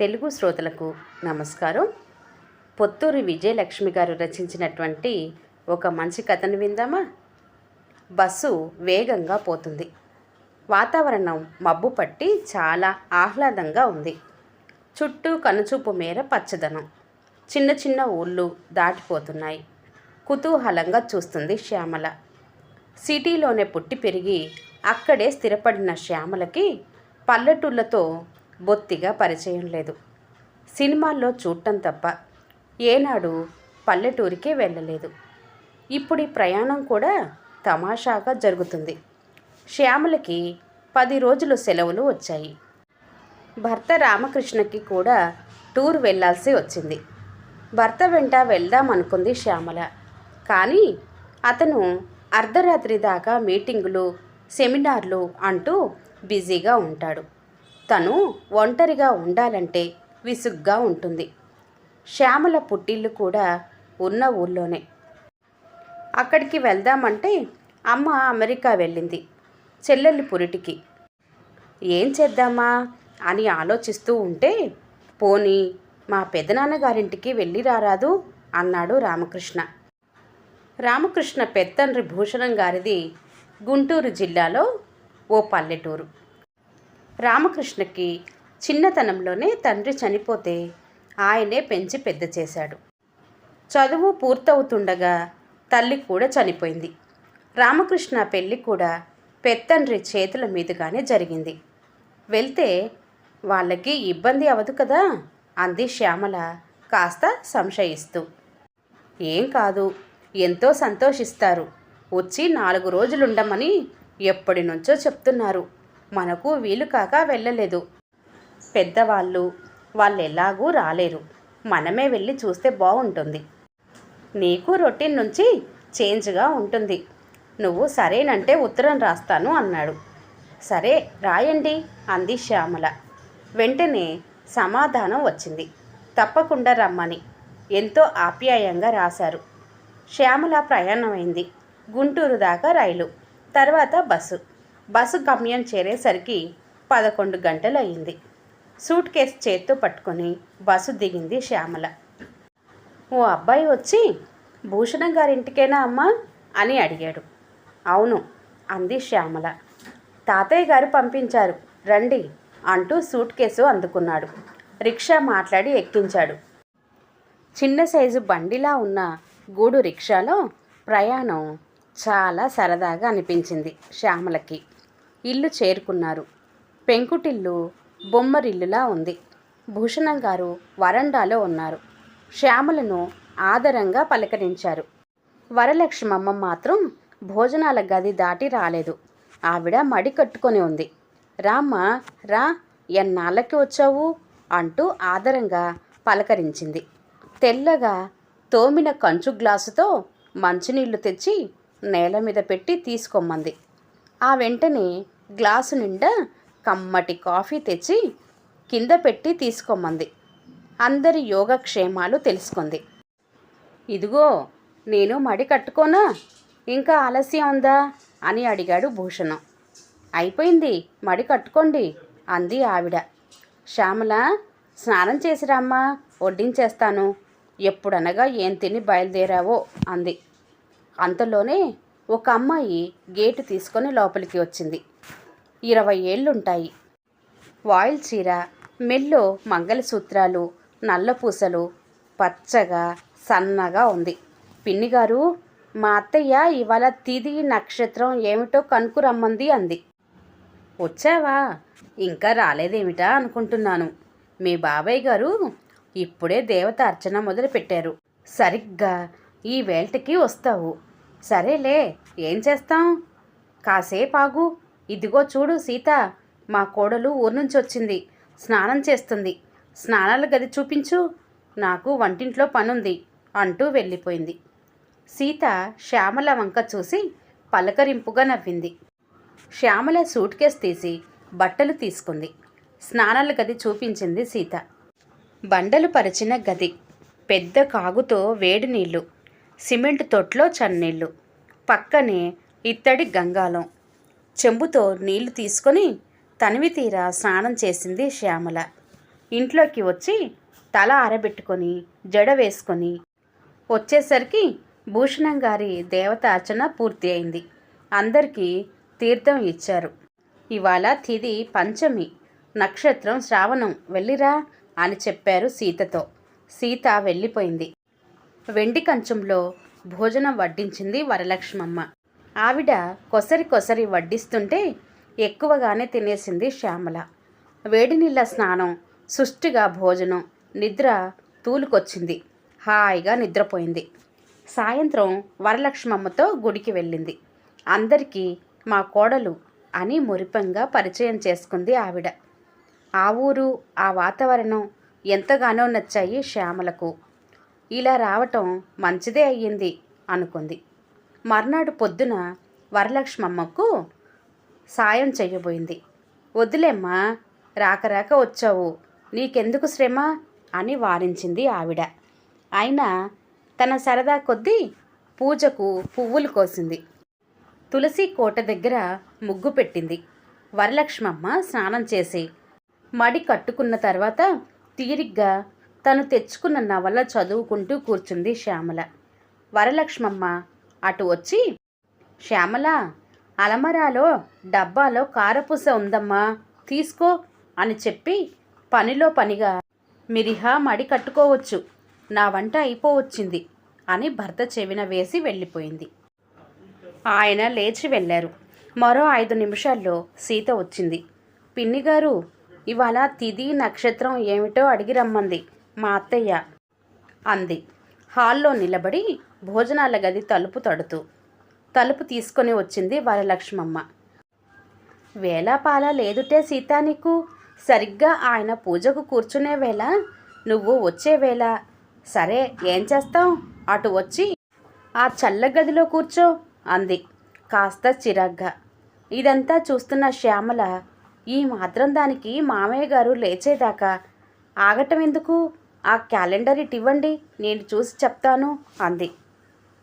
తెలుగు శ్రోతలకు నమస్కారం. పొత్తూరి విజయలక్ష్మి గారు రచించినటువంటి ఒక మంచి కథను విందామా? బస్సు వేగంగా పోతుంది. వాతావరణం మబ్బు పట్టి చాలా ఆహ్లాదంగా ఉంది. చుట్టూ కనుచూపు మేర పచ్చదనం. చిన్న చిన్న ఊళ్ళు దాటిపోతున్నాయి. కుతూహలంగా చూస్తుంది శ్యామల. సిటీలోనే పుట్టి పెరిగి అక్కడే స్థిరపడిన శ్యామలకి పల్లెటూళ్ళతో బొత్తిగా పరిచయం లేదు. సినిమాల్లో చూడటం తప్ప ఏనాడు పల్లెటూరికే వెళ్ళలేదు. ఇప్పుడు ఈ ప్రయాణం కూడా తమాషాగా జరుగుతుంది. శ్యామలకి పది రోజులు సెలవులు వచ్చాయి. భర్త రామకృష్ణకి కూడా టూర్ వెళ్ళాల్సి వచ్చింది. భర్త వెంట వెళ్దాం అనుకుంది శ్యామల. కానీ అతను అర్ధరాత్రి దాకా మీటింగులు సెమినార్లు అంటూ బిజీగా ఉంటాడు. తను ఒంటరిగా ఉండాలంటే విసుగ్గా ఉంటుంది. శ్యామల పుట్టిల్లు కూడా ఉన్న ఊళ్ళోనే. అక్కడికి వెళ్దామంటే అమ్మ అమెరికా వెళ్ళింది చెల్లెలి పురిటికి. ఏం చేద్దామా? అని ఆలోచిస్తూ ఉంటే పోనీ మా పెదనాన్నగారింటికి వెళ్ళి రారాదు అన్నాడు రామకృష్ణ. రామకృష్ణ పెత్తండ్రి భూషణం గారిది గుంటూరు జిల్లాలో ఓ పల్లెటూరు. రామకృష్ణకి చిన్నతనంలోనే తండ్రి చనిపోతే ఆయనే పెంచి పెద్ద చేశాడు. చదువు పూర్తవుతుండగా తల్లి కూడా చనిపోయింది. రామకృష్ణ పెళ్ళి కూడా పెత్తండ్రి చేతుల మీదుగానే జరిగింది. వెళ్తే వాళ్ళకి ఇబ్బంది అవదు కదా అంది శ్యామల కాస్త సంశయిస్తూ. ఏం కాదు ఎంతో సంతోషిస్తారు. వచ్చి నాలుగు రోజులుండమని ఎప్పటి నుంచో చెప్తున్నారు. మనకు వీలు కాక వెళ్ళలేదు. పెద్దవాళ్ళు వాళ్ళు ఎలాగూ రాలేరు. మనమే వెళ్ళి చూస్తే బాగుంటుంది నీకు రొటీన్ నుంచి చేంజ్గా ఉంటుంది. నువ్వు సరేనంటే ఉత్తరం రాస్తాను అన్నాడు. సరే రాయండి అంది శ్యామల. వెంటనే సమాధానం వచ్చింది. తప్పకుండా రమ్మని. ఎంతో ఆప్యాయంగా రాశారు. శ్యామల ప్రయాణమైంది. గుంటూరు దాకా రైలు. తర్వాత బస్సు. బస్సు గమ్యం చేరేసరికి పదకొండు గంటలు అయింది సూట్ కేసు చేత్తో పట్టుకొని బస్సు దిగింది శ్యామల. ఓ అబ్బాయి వచ్చి భూషణం గారింటికేనా అమ్మా? అని అడిగాడు. అవును అంది శ్యామల. తాతయ్య గారు పంపించారు. రండి అంటూ సూట్ కేసు అందుకున్నాడు. రిక్షా మాట్లాడి ఎక్కించాడు. చిన్న సైజు బండిలా ఉన్న గూడు రిక్షాలో ప్రయాణం చాలా సరదాగా అనిపించింది శ్యామలకి. ఇల్లు చేరుకున్నారు. పెంకుటిల్లు బొమ్మరిల్లులా ఉంది. భూషణం గారు వరండాలో ఉన్నారు. శ్యామలను ఆదరంగా పలకరించారు. వరలక్ష్మమ్మ మాత్రం భోజనాల గది దాటి రాలేదు. ఆవిడ మడి కట్టుకొని ఉంది. రామ్మ రా ఎన్నాళ్ళకి వచ్చావు? అంటూ ఆదరంగా పలకరించింది. తెల్లగా తోమిన కంచు గ్లాసుతో మంచినీళ్ళు తెచ్చి నేల మీద పెట్టి తీసుకోమంది. ఆ వెంటనే గ్లాసు నిండా కమ్మటి కాఫీ తెచ్చి కింద పెట్టి తీసుకోమంది. అందరి యోగక్షేమాలు తెలుసుకుంది. ఇదిగో నేను మడి కట్టుకోనా? ఇంకా ఆలస్యం ఉందా? అని అడిగాడు భూషణం. అయిపోయింది మడి కట్టుకోండి అంది ఆవిడ. శ్యామల స్నానం చేసిరామ్మా వడ్డించేస్తాను. ఎప్పుడనగా ఏం తిని బయలుదేరావో అంది. అంతలోనే ఒక అమ్మాయి గేటు తీసుకొని లోపలికి వచ్చింది. ఇరవై ఏళ్ళుంటాయి. వాయిల్ చీర మెల్లో మంగళసూత్రాలు నల్లపూసలు పచ్చగా సన్నగా ఉంది. పిన్నిగారు మా అత్తయ్య ఇవాళ తిది నక్షత్రం ఏమిటో కనుకురమ్మంది అంది. వచ్చావా? ఇంకా రాలేదేమిటా అనుకుంటున్నాను. మీ బాబాయ్ గారు ఇప్పుడే దేవత అర్చన మొదలుపెట్టారు. సరిగ్గా ఈ వేల్టకి వస్తావు. సరేలే ఏం చేస్తాం? కాసేపు ఆగు ఇదిగో చూడు సీత మా కోడలు ఊరు నుంచి వచ్చింది. స్నానం చేస్తుంది. స్నానాల గది చూపించు. నాకు వంటింట్లో పనుంది అంటూ వెళ్ళిపోయింది. సీత శ్యామల వంక చూసి పలకరింపుగా నవ్వింది. శ్యామల సూట్ కేస్ తీసి బట్టలు తీసుకుంది. స్నానాల గది చూపించింది సీత. బండలు పరిచిన గది. పెద్ద కాగుతో వేడి నీళ్ళు. సిమెంట్ తొట్లో చన్నీళ్ళు. పక్కనే ఇత్తడి గంగాలం చెంబుతో నీళ్ళు తీసుకొని తనివి తీరా స్నానం చేసింది శ్యామల. ఇంట్లోకి వచ్చి తల ఆరబెట్టుకొని జడ వేసుకొని వచ్చేసరికి భూషణం గారి దేవత అర్చన పూర్తి అయింది. అందరికీ తీర్థం ఇచ్చారు. ఇవాళ తిది పంచమి. నక్షత్రం శ్రావణం. వెళ్ళిరా అని చెప్పారు సీతతో. సీత వెళ్ళిపోయింది. వెండి కంచంలో భోజనం వడ్డించింది వరలక్ష్మమ్మ. ఆవిడ కొసరి కొసరి వడ్డిస్తుంటే ఎక్కువగానే తినేసింది శ్యామల. వేడి నీళ్ళ స్నానం సుష్టిగా భోజనం నిద్ర తూలుకొచ్చింది. హాయిగా నిద్రపోయింది. సాయంత్రం వరలక్ష్మమ్మతో గుడికి వెళ్ళింది. అందరికీ మా కోడలు అని మురిపంగా పరిచయం చేసుకుంది ఆవిడ. ఆ ఊరు ఆ వాతావరణం ఎంతగానో నచ్చాయి శ్యామలకు. ఇలా రావటం మంచిదే అయ్యింది అనుకుంది. మర్నాడు పొద్దున వరలక్ష్మమ్మకు సాయం చెయ్యబోయింది. వద్దులేమ్మా రాక రాక వచ్చావు. నీకెందుకు శ్రమ? అని వారించింది ఆవిడ. అయినా తన సరదా కొద్దీ పూజకు పువ్వులు కోసింది. తులసి కోట దగ్గర ముగ్గు పెట్టింది. వరలక్ష్మమ్మ స్నానం చేసి మడి కట్టుకున్న తర్వాత తీరిగ్గా తను తెచ్చుకున్న నవల చదువుకుంటూ కూర్చుంది శ్యామల. వరలక్ష్మమ్మ అటు వచ్చి శ్యామల అలమరాలో డబ్బాలో కారపూస ఉందమ్మా తీసుకో అని చెప్పి పనిలో పనిగా మిరిహా మడి కట్టుకోవచ్చు నా వంట అయిపోవచ్చింది అని భర్త చెవిన వేసి వెళ్ళిపోయింది. ఆయన లేచి వెళ్ళారు. మరో ఐదు నిమిషాల్లో సీత వచ్చింది. పిన్ని గారు ఇవాళ తిది నక్షత్రం ఏమిటో అడిగి రమ్మంది. మా అత్తయ్య అంది. హాల్లో నిలబడి భోజనాల గది తలుపు తడుతూ. తలుపు తీసుకొని వచ్చింది వరలక్ష్మమ్మ. వేళాపాల లేదుటే సీత నీకు? సరిగ్గా ఆయన పూజకు కూర్చునే వేళ? నువ్వు వచ్చే వేళ? సరే ఏం చేస్తావు? అటు వచ్చి ఆ చల్ల గదిలో కూర్చో అంది కాస్త చిరాగ్గా. ఇదంతా చూస్తున్న శ్యామల ఈ మాత్రం దానికి మామయ్య గారు లేచేదాకా. ఆగటం ఎందుకు? ఆ క్యాలెండర్ ఇటు ఇవ్వండి నేను చూసి చెప్తాను అంది.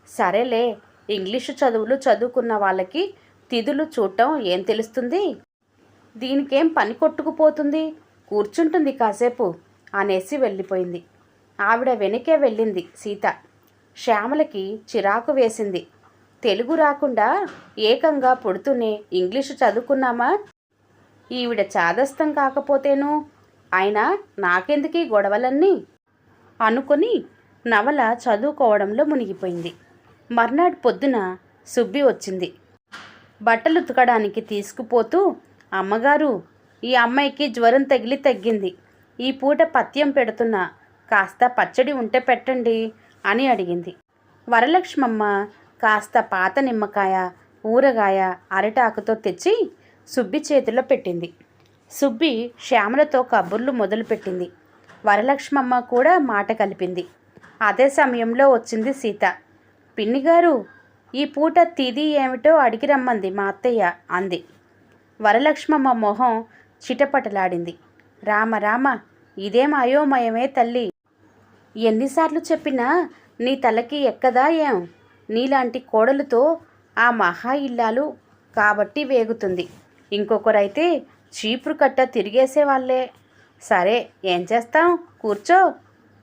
సరేలే ఇంగ్లీషు చదువులు చదువుకున్న వాళ్ళకి తిథులు చూడటం ఏం తెలుస్తుంది? దీనికేం పని కొట్టుకుపోతుంది? కూర్చుంటుంది కాసేపు అనేసి వెళ్ళిపోయింది. ఆవిడ వెనకే వెళ్ళింది సీత. శ్యామలకి చిరాకు వేసింది. తెలుగు రాకుండా ఏకంగా పుడుతూనే ఇంగ్లీషు చదువుకున్నామా? ఈవిడ చాదస్తం కాకపోతేను ఆయన నాకెందుకీ గొడవలన్నీ? అనుకొని నవల చదువుకోవడంలో మునిగిపోయింది. మర్నాడు పొద్దున సుబ్బి వచ్చింది. బట్టలు ఉతకడానికి తీసుకుపోతూ అమ్మగారు ఈ అమ్మాయికి జ్వరం తగిలి తగ్గింది. ఈ పూట పత్యం పెడుతున్నా కాస్త పచ్చడి ఉంటే పెట్టండి అని అడిగింది. వరలక్ష్మమ్మ కాస్త పాత నిమ్మకాయ ఊరగాయ అరటాకుతో తెచ్చి సుబ్బి చేతిలో పెట్టింది. సుబ్బి శ్యామలతో కబుర్లు మొదలుపెట్టింది. వరలక్ష్మమ్మ కూడా మాట కలిపింది. అదే సమయంలో వచ్చింది సీత. పిన్నిగారు ఈ పూట తిది ఏమిటో అడిగి రమ్మంది మా అత్తయ్య అంది. వరలక్ష్మమ్మ మొహం చిటపటలాడింది. రామ రామ ఇదేం అయోమయమే తల్లి. ఎన్నిసార్లు చెప్పినా నీ తలకి ఎక్కదా ఏం? నీలాంటి కోడలతో ఆ మహా ఇల్లాలు కాబట్టి వేగుతుంది. ఇంకొకరైతే చీపురు కట్ట తిరిగేసేవాళ్ళే సరే ఏం చేస్తాం? కూర్చో.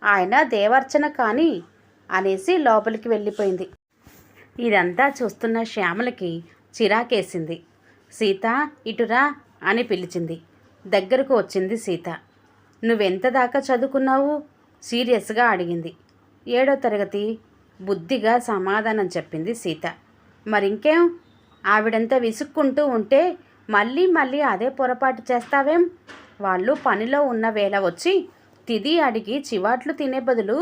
ఆయన దేవార్చన కానీ అనేసి లోపలికి వెళ్ళిపోయింది. ఇదంతా చూస్తున్న శ్యామలకి చిరాకేసింది. సీత ఇటురా అని పిలిచింది. దగ్గరకు వచ్చింది సీత. నువ్వెంత దాకా చదువుకున్నావు? సీరియస్గా అడిగింది. ఏడో తరగతి బుద్ధిగా సమాధానం చెప్పింది సీత. మరింకేం? ఆవిడంతా విసుక్కుంటూ ఉంటే మళ్ళీ మళ్ళీ అదే పొరపాటు చేస్తావేం? వాళ్ళు పనిలో ఉన్న వేళ వచ్చి తిది అడిగి చివాట్లు తినే బదులు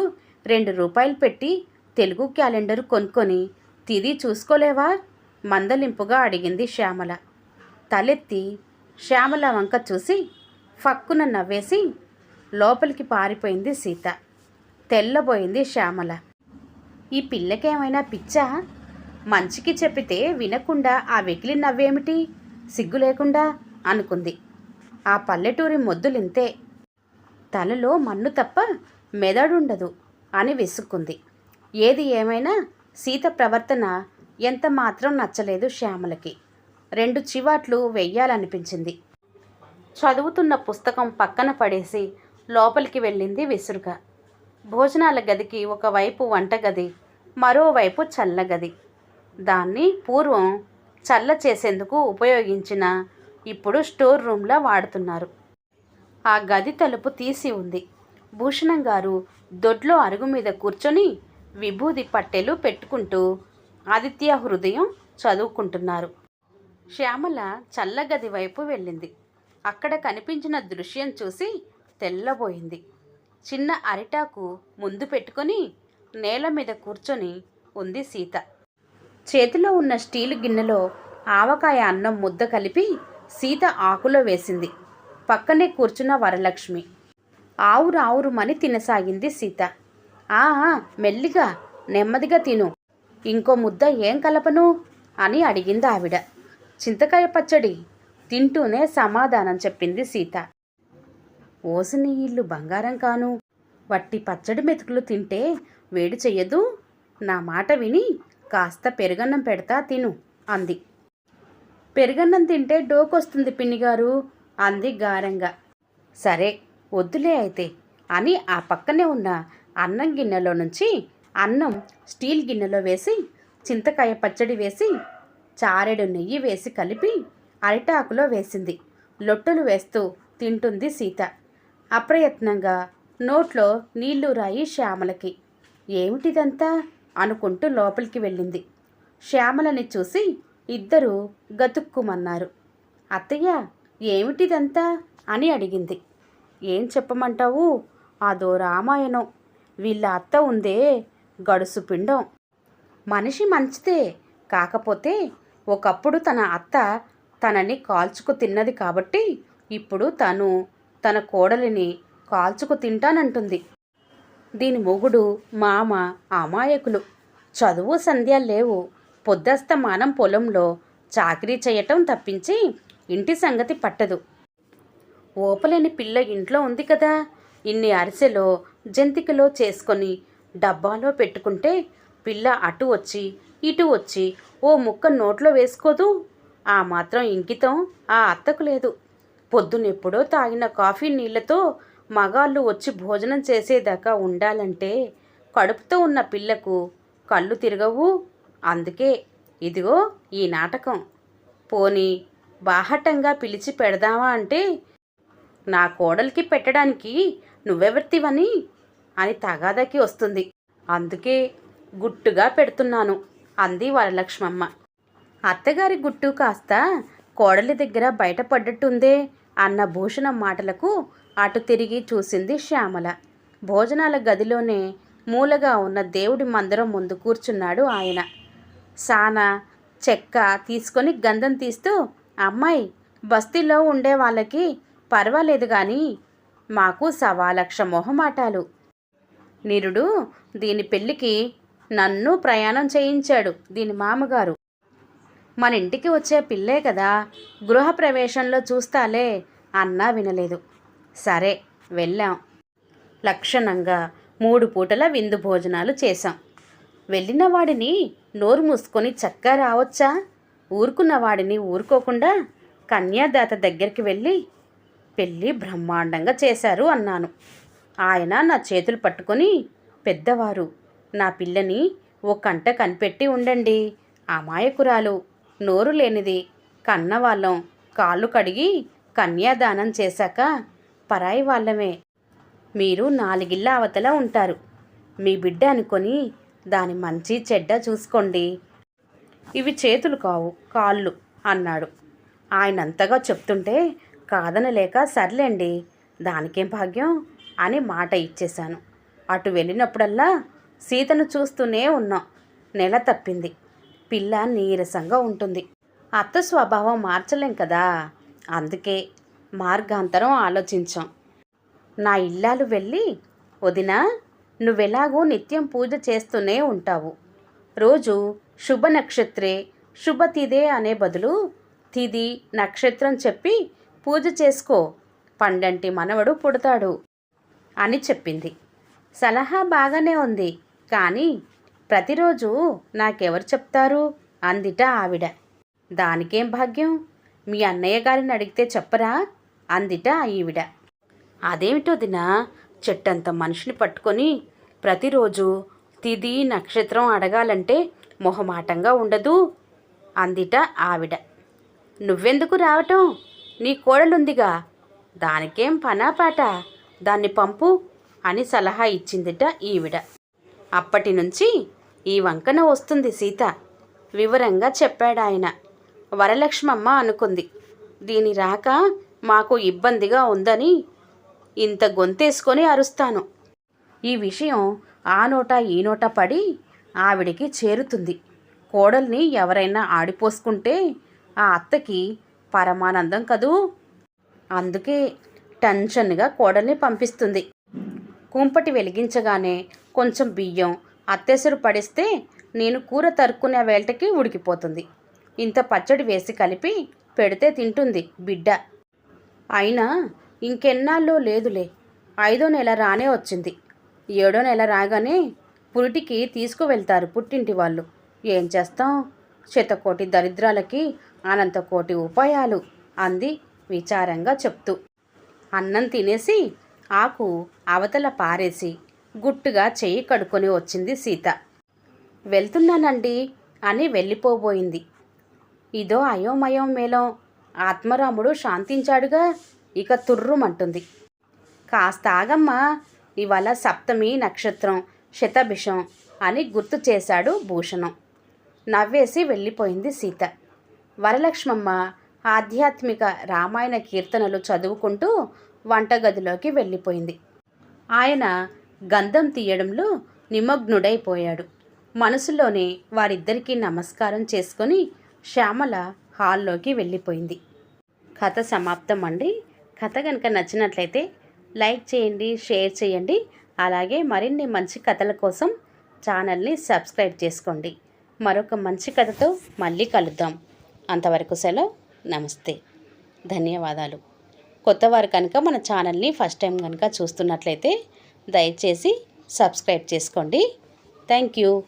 రెండు రూపాయలు పెట్టి తెలుగు క్యాలెండర్ కొనుక్కొని తిది చూసుకోలేవా? మందలింపుగా అడిగింది శ్యామల. తలెత్తి శ్యామల వంక చూసి ఫక్కున నవ్వేసి లోపలికి పారిపోయింది సీత. తెల్లబోయింది శ్యామల. ఈ పిల్లకేమైనా పిచ్చా? మంచికి చెప్పితే వినకుండా ఆ వెకిలి నవ్వేమిటి? సిగ్గు లేకుండా అనుకుంది. ఆ పల్లెటూరి మొద్దులింతే తలలో మన్ను తప్ప మెదడుండదు అని విసుక్కుంది. ఏది ఏమైనా సీత ప్రవర్తన ఎంత మాత్రం నచ్చలేదు శ్యామలకి. రెండు చివాట్లు వెయ్యాలనిపించింది. చదువుతున్న పుస్తకం పక్కన పడేసి లోపలికి వెళ్ళింది విసురుగా భోజనాల గదికి ఒకవైపు వంటగది మరోవైపు చల్లగది. దాన్ని పూర్వం చల్ల చేసేందుకు ఉపయోగించిన ఇప్పుడు స్టోర్ రూమ్లా వాడుతున్నారు. ఆ గది తలుపు తీసి ఉంది. భూషణం గారు దొడ్లో అరుగు మీద కూర్చొని విభూది పట్టెలు పెట్టుకుంటూ ఆదిత్య హృదయం చదువుకుంటున్నారు. శ్యామల చల్లగది వైపు వెళ్ళింది. అక్కడ కనిపించిన దృశ్యం చూసి తెల్లబోయింది. చిన్న అరిటాకు ముందు పెట్టుకొని నేల మీద కూర్చొని ఉంది సీత. చేతిలో ఉన్న స్టీలు గిన్నెలో ఆవకాయ అన్నం ముద్ద కలిపి సీత ఆకులో వేసింది. పక్కనే కూర్చున్న వరలక్ష్మి. ఆవురు ఆవురుమని తినసాగింది సీత. ఆహా మెల్లిగా నెమ్మదిగా తిను. ఇంకో ముద్ద ఏం కలపను? అని అడిగింది ఆవిడ. చింతకాయ పచ్చడి. తింటూనే సమాధానం చెప్పింది సీత. ఓసిని ఇల్లు బంగారం కాను. వట్టి పచ్చడి మెతుకులు తింటే వేడి చెయ్యదు. నా మాట విని కాస్త పెరుగన్నం పెడతా తిను అంది. పెరుగన్నం తింటే డోకొస్తుంది పిన్నిగారు అంది గారంగా. సరే వద్దులే అయితే అని ఆ పక్కనే ఉన్న అన్నం గిన్నెలో నుంచి అన్నం స్టీల్ గిన్నెలో వేసి చింతకాయ పచ్చడి వేసి చారెడు నెయ్యి వేసి కలిపి అరిటాకులో వేసింది. లొట్టలు వేస్తూ తింటుంది సీత. అప్రయత్నంగా నోట్లో నీళ్ళు రాయి శ్యామలకి. ఏమిటిదంతా? అనుకుంటూ లోపలికి వెళ్ళింది. శ్యామలని చూసి ఇద్దరూ గతుక్కుమన్నారు. అత్తయ్య ఏమిటిదంతా? అని అడిగింది. ఏం చెప్పమంటావు? అదో రామాయణం. వీళ్ళ అత్త ఉందే గడుసు పిండం. మనిషి మంచిదే కాకపోతే ఒకప్పుడు తన అత్త తనని కాల్చుకు తిన్నది కాబట్టి ఇప్పుడు తను తన కోడలిని కాల్చుకు తింటానంటుంది. దీని మొగుడు మామ అమాయకులు. చదువు సంధ్య లేవు. పొద్దస్తమానం పొలంలో చాకరీ చేయటం తప్పించి ఇంటి సంగతి పట్టదు. ఓపలేని పిల్ల ఇంట్లో ఉంది కదా. ఇన్ని అరిసెలో జంతికలో చేసుకొని డబ్బాలో పెట్టుకుంటే పిల్ల అటు వచ్చి ఇటు వచ్చి ఓ ముక్క నోట్లో వేసుకోదు. ఆ మాత్రం ఇంకితం ఆ అత్తకు లేదు. పొద్దునెప్పుడో తాగిన కాఫీ నీళ్ళతో మగాళ్ళు వచ్చి భోజనం చేసేదాకా ఉండాలంటే కడుపుతో ఉన్న పిల్లకు కళ్ళు తిరగవు. అందుకే ఇదిగో ఈ నాటకం. పోనీ బాహటంగా పిలిచి పెడదామా అంటే నా కోడలికి పెట్టడానికి నువ్వెవర్తివని? అని తగాదకి వస్తుంది. అందుకే గుట్టుగా పెడుతున్నాను అంది వరలక్ష్మమ్మ. అత్తగారి గుట్టు కాస్త కోడలి దగ్గర బయటపడ్డట్టుందే అన్న భూషణం మాటలకు అటు తిరిగి చూసింది శ్యామల. భోజనాల గదిలోనే మూలగా ఉన్న దేవుడి మందిరం ముందు కూర్చున్నాడు ఆయన. సాన చెక్క తీసుకొని గంధం తీస్తూ అమ్మాయి బస్తీలో ఉండే వాళ్ళకి పర్వాలేదు కానీ మాకు సవాలక్ష మొహమాటాలు. నిరుడు దీని పెళ్ళికి నన్ను ప్రయాణం చేయించాడు దీని మామగారు. మన ఇంటికి వచ్చే పిల్లే కదా గృహప్రవేశంలో చూస్తాలే అన్నా వినలేదు. సరే వెళ్ళాం. లక్షణంగా మూడు పూటల విందు భోజనాలు చేశాం. వెళ్ళిన వాడిని నోరు మూసుకొని చక్కగా రావచ్చా? ఊరుకున్న వాడిని ఊరుకోకుండా కన్యాదాత దగ్గరికి వెళ్ళి పెళ్ళి బ్రహ్మాండంగా చేశారు అన్నాను. ఆయన నా చేతులు పట్టుకొని పెద్దవారు నా పిల్లని ఓ కంట కనిపెట్టి ఉండండి. అమాయకురాలు నోరు లేనిది. కన్నవాళ్ళం కాళ్ళు కడిగి కన్యాదానం చేశాక పరాయి వాళ్ళమే. మీరు నాలుగిళ్ళ అవతల ఉంటారు. మీ బిడ్డ అనుకొని దాని మంచి చెడ్డ చూసుకోండి. ఇవి చేతులు కావు కాళ్ళు అన్నాడు. ఆయన అంతగా చెప్తుంటే కాదనలేక సర్లేండి దానికేం భాగ్యం అని మాట ఇచ్చేశాను. అటు వెళ్ళినప్పుడల్లా సీతను చూస్తూనే ఉన్నాం. నెల తప్పింది. పిల్ల నీరసంగా ఉంటుంది. అత్త స్వభావం మార్చలేం కదా. అందుకే మార్గాంతరం ఆలోచించాం. నా ఇల్లాలు వెళ్ళి వదినా నువ్వెలాగో నిత్యం పూజ చేస్తూనే ఉంటావు. రోజు శుభ నక్షత్రే శుభతిదే అనే బదులు తిది నక్షత్రం చెప్పి పూజ చేసుకో పండంటి మనవడు పుడతాడు అని చెప్పింది. సలహా బాగానే ఉంది కానీ ప్రతిరోజు నాకెవరు చెప్తారు? అందిట ఆవిడ. దానికేం భాగ్యం? మీ అన్నయ్య గారిని అడిగితే చెప్పరా? అందిట ఈవిడ. అదేమిటో దిన చెట్టంత మనిషిని పట్టుకొని ప్రతిరోజు తిది నక్షత్రం అడగాలంటే మొహమాటంగా ఉండదు అందిట ఆవిడ. నువ్వెందుకు రావటం? నీ కోడలుందిగా. దానికేం పనాపాట దాన్ని పంపు అని సలహా ఇచ్చిందిట ఈవిడ. అప్పటి నుంచి ఈ వంకన వస్తుంది సీత. వివరంగా చెప్పాడాయన. వరలక్ష్మమ్మ అనుకుంది. దీని రాక మాకు ఇబ్బందిగా ఉందని ఇంత గొంతేసుకొని అరుస్తాను. ఈ విషయం ఆ నోట ఈ నోట పడి ఆవిడికి చేరుతుంది. కోడల్ని ఎవరైనా ఆడిపోసుకుంటే ఆ అత్తకి పరమానందం కదూ? అందుకే టెన్షన్గా కోడల్ని పంపిస్తుంది. కుంపటి వెలిగించగానే కొంచెం బియ్యం అత్తెసరు పడిస్తే నేను కూర తరుక్కునే వేళకి ఉడికిపోతుంది. ఇంత పచ్చడి వేసి కలిపి పెడితే తింటుంది బిడ్డ. అయినా ఇంకెన్నాళ్ళు లేదులే. ఐదో నెల రానే వచ్చింది. ఏడో నెల రాగానే పురిటికి తీసుకువెళ్తారు పుట్టింటి వాళ్ళు. ఏం చేస్తాం? శతకోటి దరిద్రాలకి అనంతకోటి ఉపాయాలు అంది విచారంగా చెప్తూ. అన్నం తినేసి ఆకు అవతల పారేసి గుట్టుగా చెయ్యి కడుక్కొని వచ్చింది సీత. వెళ్తున్నానండి అని వెళ్ళిపోబోయింది. ఇదో అయోమయం మేళం. ఆత్మరాముడు శాంతించాడుగా. ఇక తుర్రుమంటుంది. కాస్త ఆగమ్మా ఇవాళ సప్తమి నక్షత్రం శతభిషం అని గుర్తు చేశాడు భూషణం. నవ్వేసి వెళ్ళిపోయింది సీత. వరలక్ష్మమ్మ ఆధ్యాత్మిక రామాయణ కీర్తనలు చదువుకుంటూ వంటగదిలోకి వెళ్ళిపోయింది. ఆయన గంధం తీయడంలో నిమగ్నుడైపోయాడు. మనసులోనే వారిద్దరికీ నమస్కారం చేసుకొని శ్యామల హాల్లోకి వెళ్ళిపోయింది. కథ సమాప్తం అండి కథ కనుక నచ్చినట్లయితే లైక్ చేయండి షేర్ చేయండి. అలాగే మరిన్ని మంచి కథల కోసం ఛానల్ని సబ్స్క్రైబ్ చేసుకోండి. మరొక మంచి కథతో మళ్ళీ కలుద్దాం. అంతవరకు సెలవు. నమస్తే. ధన్యవాదాలు. కొత్తవారు కనుక మన ఛానల్ని ఫస్ట్ టైం కనుక చూస్తున్నట్లయితే దయచేసి సబ్స్క్రైబ్ చేసుకోండి. Thank you.